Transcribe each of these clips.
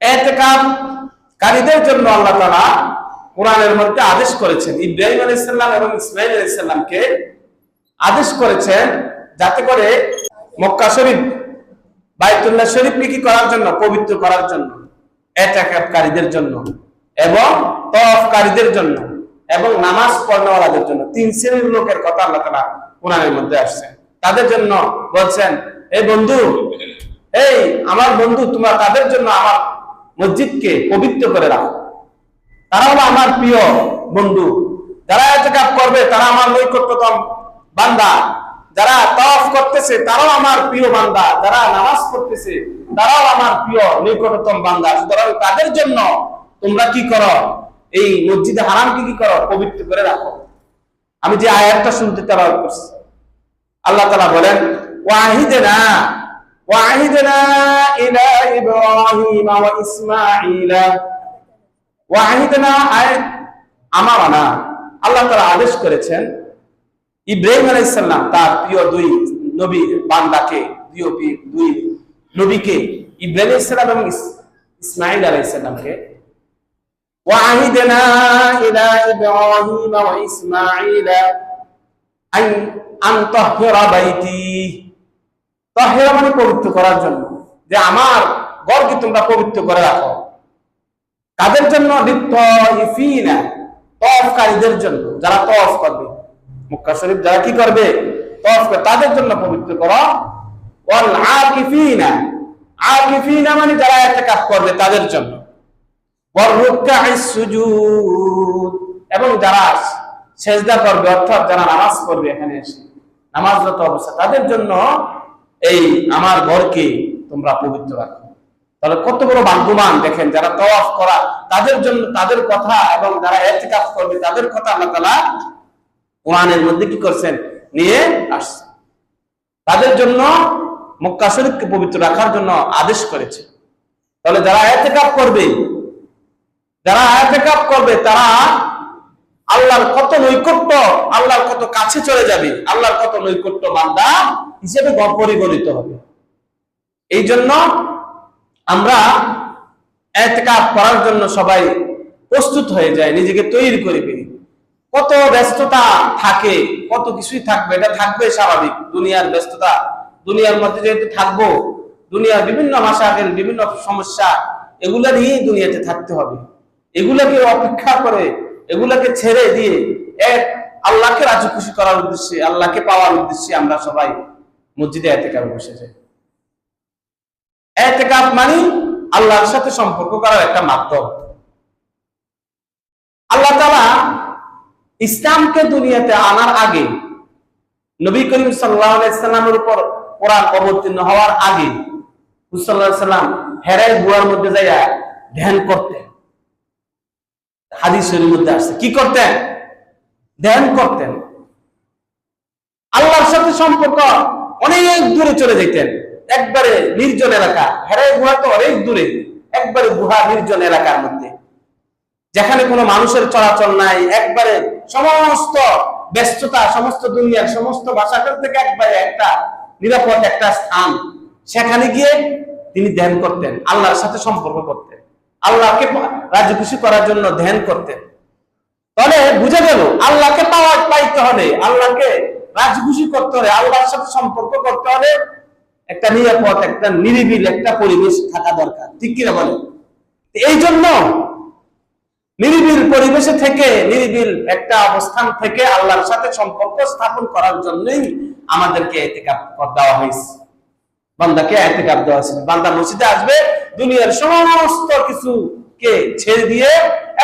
এতেকাব কারীদের জন্য আল্লাহ তাআলা কোরআনের মধ্যে আদেশ করেছেন। ইব্রাহিম আলাইহিস সালাম এবং ইসমাইল আলাইহিস সালামকে আদেশ করেছেন যাতে করে মক্কা শরীফ, বাইতুল্লাহ শরীফকে কি করার জন্য, পবিত্র করার জন্য এতেকাবকারীদের জন্য এবং তফকারীদের জন্য এবং নামাজ পড়নেওয়ালাদের জন্য। তিন শ্রেণির লোকের কথা আল্লাহ তাআলা কোরআনের মধ্যে আসছে। তাদের জন্য বলছেন এই বন্ধু, এই আমার বন্ধু, তোমরা তাদের জন্য আমার মসজিদকে পবিত্র করে রাখো। তারা হলো আমার প্রিয় বন্ধু, যারা এতেকাব করবে, তারা আমার নৈকট্যতম বান্দা। যারা তওয়াফ করতেছে, তারাও আমার প্রিয় বান্দা। যারা নামাজ পড়তেছে, তারাও আমার প্রিয় নিকটতম বান্দা। সুতরাং তাদের জন্য তোমরা কি করো? এই মসজিদে হারামকে কি করো? পবিত্র করে রাখো। আমি যে আয়াতটা শুনতে তারা করছি। আল্লাহ তালা বলেন ওয়াহিদনা ওয়াহিদনা ইলা ইব্রাহিম ওয়া ইসমাঈলা ওয়াহিদনা আয় আমানা আল্লাহ তাআলা আদেশ করেছেন ইব্রাহিম আলাইহিস সালাম তার প্রিয় দুই নবী বান্দাকে দুই পি- দুই নবীকে ইব্রাহিম আলাইহিস সালাম এবং ইস- ইসমাঈল আলাইহিস সালামকে وعهدنا إلى إبراهيم وإسماعيل أن أن طهر بيتي মানে পবিত্র করার জন্য। যে আমার ঘরকে তোমরা পবিত্র করে রাখো। কাদের জন্য? তওয়াফকারীদের জন্য। যারা তওয়াফ করবে। মক্কা শরীফ যারা কি করবে? করবে তাদের জন্য পবিত্র করো। ওয়াল আকিফিনা আকিফিনা মানে যারা একটা কাজ করবে তাদের জন্য। এবং যারা সেজদা করবে, অর্থাৎ যারা নামাজ পড়বে এখানে এসে, নামাজরত অবস্থা তাদের জন্য এই আমার ঘরকে তোমরা পবিত্র রাখো। তাহলে কত বড় ভাগ্যবান দেখেন, যারা তওয়াফ করা, তাদের জন্য তাদের কথা এবং যারা ইতিকাফ করবে, তাদের কথা আল্লাহ তাআলা কোরআনের মধ্যে কি করছেন? নিয়ে আসছে। তাদের জন্য মক্কা শরীফকে পবিত্র রাখার জন্য আদেশ করেছে। তাহলে যারা ইতিকাফ করবে, যারা ইতিকাফ করবে, তারা আল্লাহর কত নৈকট্য, আল্লাহর কত কাছে চলে যাবে, আল্লাহর কত নৈকট্য বান্দা হিসেবে পরিগণিত হবে। এই জন্য আমরা এতেকাপ করার জন্য সবাই প্রস্তুত হয়ে যায় নিজেকে তৈরি করে ফেলি। কত ব্যস্ততা থাকে, কত কিছুই থাকবে, এটা থাকবে স্বাভাবিক। দুনিয়ার ব্যস্ততা, দুনিয়ার মধ্যে যেহেতু থাকব, দুনিয়ার বিভিন্ন মাসাকের বিভিন্ন সমস্যা, এগুলা নিয়েই দুনিয়াতে থাকতে হবে। এগুলাকে অপেক্ষা করে এগুলাকে ছেড়ে দিয়ে এক, আল্লাহকে রাজি খুশি করার উদ্দেশ্যে, আল্লাহকে পাওয়ার উদ্দেশ্যে আমরা সবাই মসজিদে এতেকাবে বসে যাই এতেকাপ মানে আল্লাহর সাথে সম্পর্ক করার একটা মাধ্যম। আল্লাহ তাআলা ইসলামকে দুনিয়াতে আনার আগে নবী করিম সাল্লামের উপর কোরআন অবতীর্ণ হওয়ার আগে সাল্লাম হেরাই গুহার মধ্যে যাইয়া ধ্যান করতেন। হাদিসের মধ্যে আসছে। কি করতেন? ধ্যান করতেন। আল্লাহর সাথে সম্পর্ক অনেক দূরে চলে যেতেন। একবারে নির্জন এলাকা। হেরাই গুহা তো অনেক দূরে। একবারে গুহা নির্জন এলাকার মধ্যে। যেখানে কোনো মানুষের চলাচল নাই। একবারে সমস্ত ব্যস্ততা, সমস্ত দুনিয়ার সমস্ত ভাষাটার থেকে একবারে একটা নিরাপদ একটা স্থান। সেখানে গিয়ে তিনি ধ্যান করতেন, আল্লাহর সাথে সম্পর্ক করতেন। আল্লাহকে রাজি খুশি করার জন্য ধ্যান করতেন তাহলে বুঝে গেল, আল্লাহকে পাওয়া পাইতে হলে, আল্লাহকে রাজি খুশি করতে হলে, আল্লাহর সাথে সম্পর্ক করতে হলে একটা নিরাপদ, একটা নিরিবিল, একটা পরিবেশ থাকা দরকার। ঠিক কিনা বলে এই জন্য নিরিবিল পরিবেশে থেকে, নিরিবিল একটা অবস্থান থেকে আল্লাহর সাথে সম্পর্ক স্থাপন করার জন্যই আমাদেরকে এতেকাপ দেওয়া হয়েছে। বান্দাকে এতেকাপ দেওয়া হয়েছে বান্দা মসজিদে আসবে, দুনিয়ার সমস্ত কিছু কে ছেড়ে দিয়ে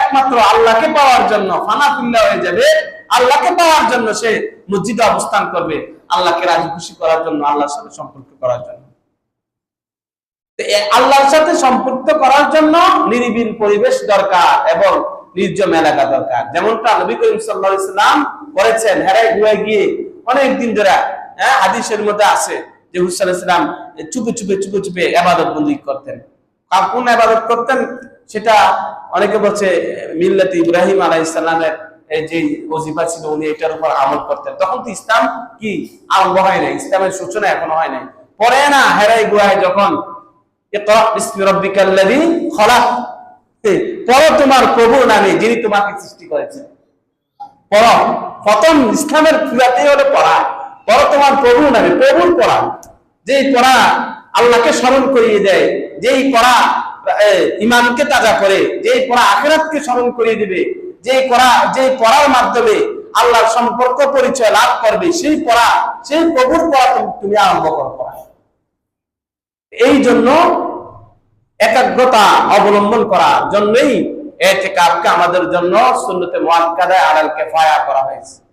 একমাত্র আল্লাহকে পাওয়ার জন্য ফানাফিল্লা হয়ে যাবে। আল্লাহকে পাওয়ার জন্য সে মসজিদে অবস্থান করবে। আল্লাহকে রাজি খুশি করার জন্য, আল্লাহর সাথে সম্পর্ক করার জন্য। আল্লাহর সাথে সম্পৃক্ত করার জন্য নিরিবিল পরিবেশ দরকার এবং নির্জন এলাকা দরকার। যেমনটা নবী করিম সাল্লাহ ইসলাম করেছেন। হেরাই গুয়ে গিয়ে অনেক দিন ধরে হ্যাঁ হাদিসের মধ্যে আছে। যে হুসাল ইসলাম চুপে চুপে চুপে চুপে আবাদত বন্দি করতেন। কোন আবাদত করতেন? সেটা অনেকে বলছে, মিল্লাত ইব্রাহিম আলাহ যে ওজিফা ছিল, উনি এটার উপর আমল করতেন। তখন তো ইসলাম কি? আরম্ভ হয় নাই। ইসলামের সূচনা এখনও হয় নাই। পরে না, হেরাই গুহায় যখন পড়ো তোমার প্রভু নামে, যিনি তোমাকে সৃষ্টি করেছেন। পড়ো। প্রথম ইসলামের ক্রিয়াতেই হলো পড়া। পড়ো তোমার প্রভু নামে, প্রভুর পড়া। যেই পড়া আল্লাহকে স্মরণ করিয়ে দেয়, যেই পড়া ইমানকে তাজা করে, যেই পড়া আখেরাতকে স্মরণ করিয়ে দিবে, যেই পড়া, যেই পড়ার মাধ্যমে আল্লাহর সম্পর্ক পরিচয় লাভ করবে, সেই পড়া, সেই প্রভুর পড়া তুমি- আরম্ভ করো পড়া। এই জন্য একাগ্রতা অবলম্বন করার জন্যই এতেকাবকে আমাদের জন্য সুন্নতে মুআক্কাদা আলাল কিফায়া করা হয়েছে।